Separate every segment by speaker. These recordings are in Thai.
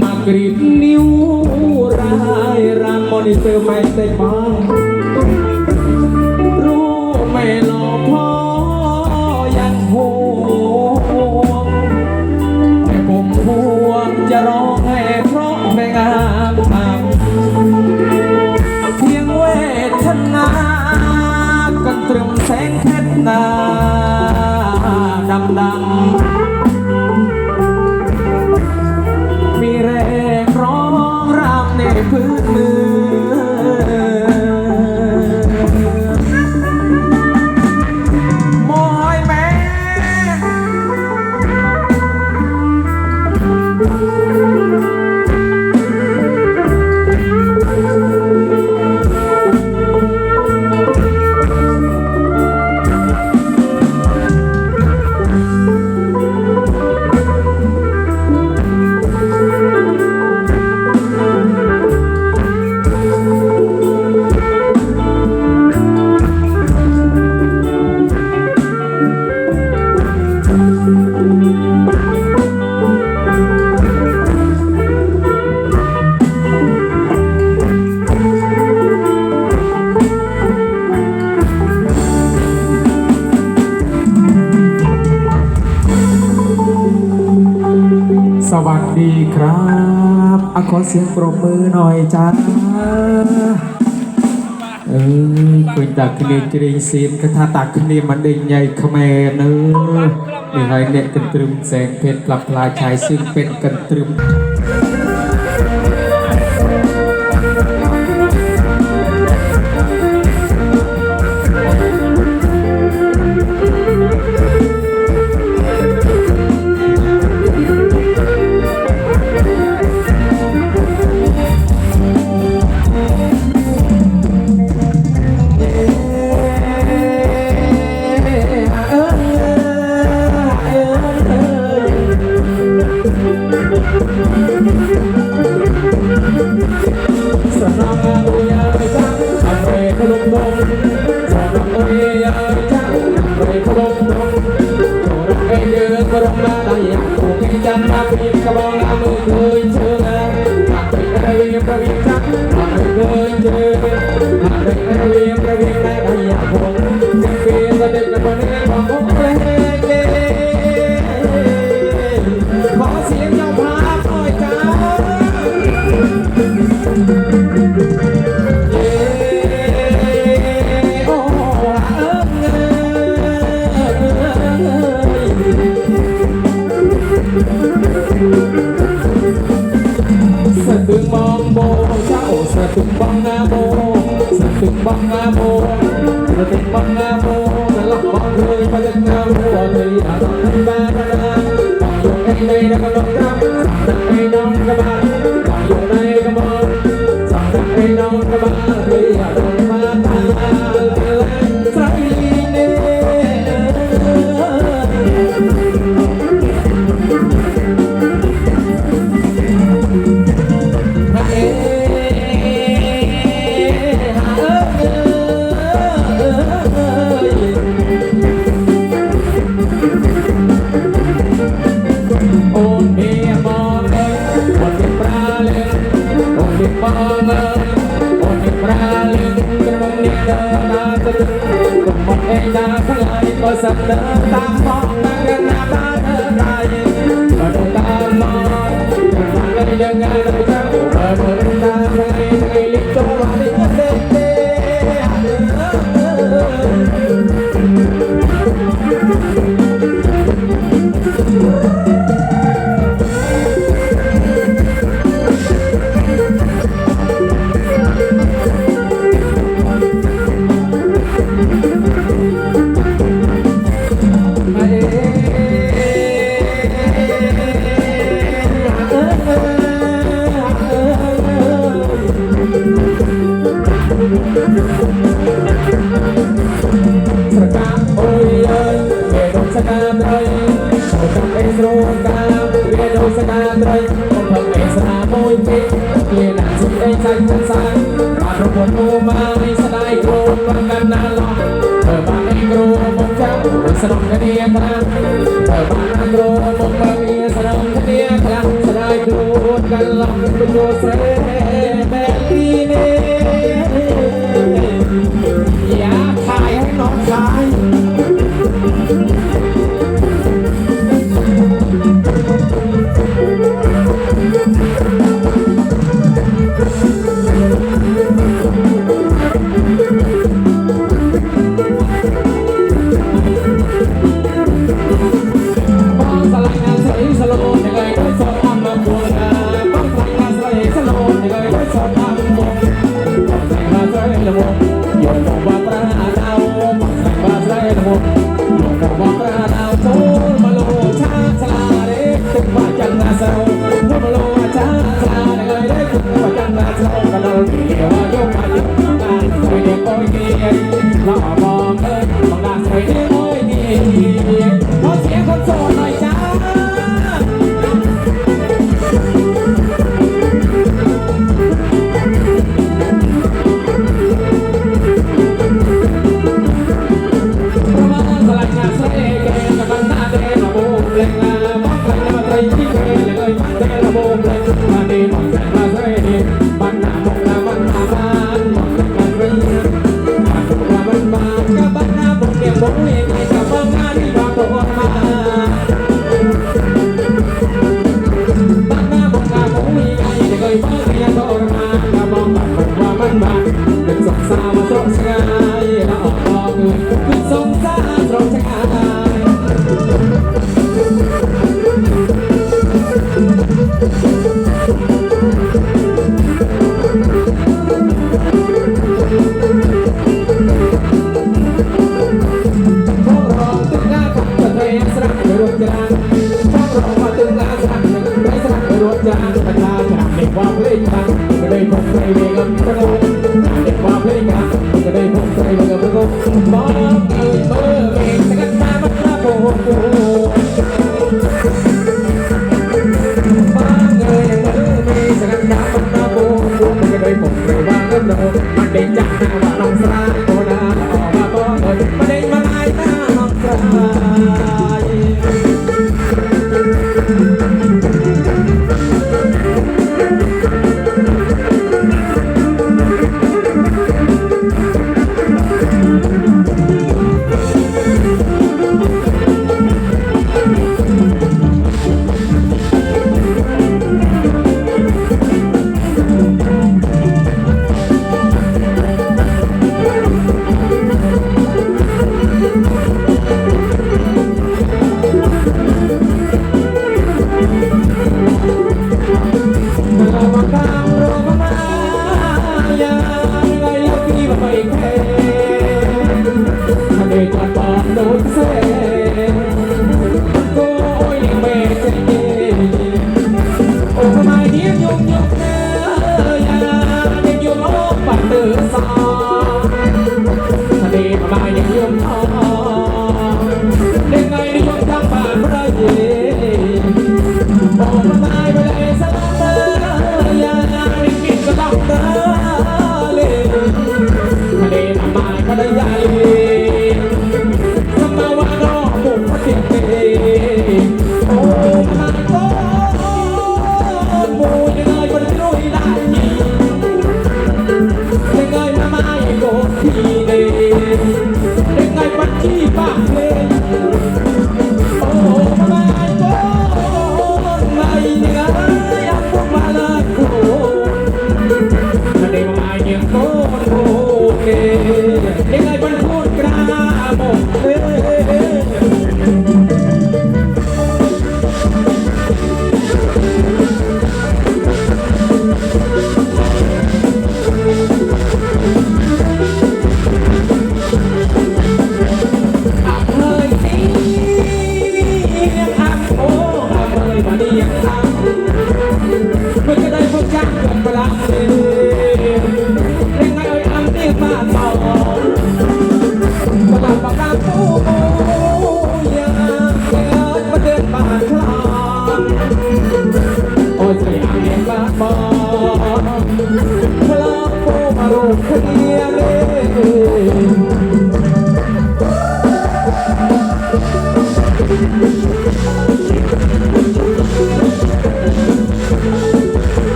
Speaker 1: มากรีดนิ้วรายรามมอนิเตอร์ไม่ได้ฟังรู้ไม่หลอกพ่อยังห่วงแต่ผมห่วงจะร้องให้เพราะไม่งามทำเพียงเวทนากันตรึมแสงเพชรนาดำดำำใดีครับอขอเสียงปรบมือหน่อยจ้าเออคุยตักคณีจริงซีนคาถาตักคณีมันเด้งใหญ่ขมรเนอนี่ไงเนี่กันตรึมแสงเพชรกลับลายชายซึ่งเป็นกันตรึม เดินมาจะถึงกระมงเอ้ยนาทั้งหลายก็สับเดินตามมองนั่งกันหน้าบ้าน ប្រពន្ធគូមករីស្ដាយគ្រូលន់កាន់ណាឡោះបើបានឯងគ្រូមកចាប់ស្រុកគ្នាប្រាំបើបានគ្រូមកបើវាស្រុកគ្នាប្រាំស្ដាយគ្រូកាន់ឡោះគ្រូស្រ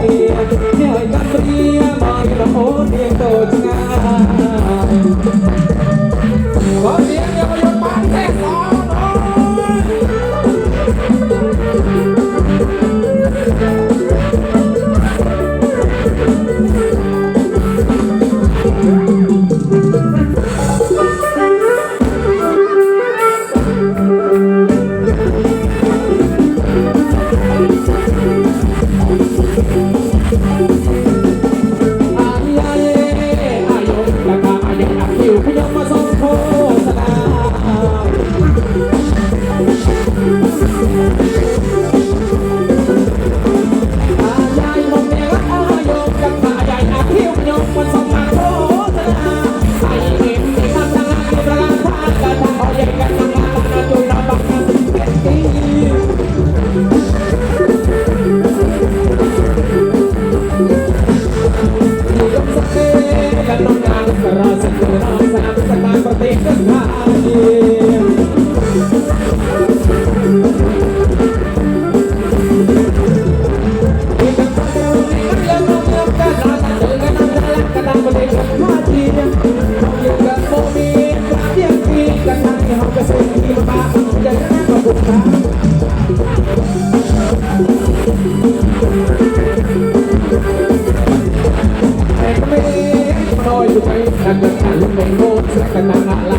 Speaker 1: เรียนเนี่ยจันเรียมาเราโอเดียโตจัง 很难满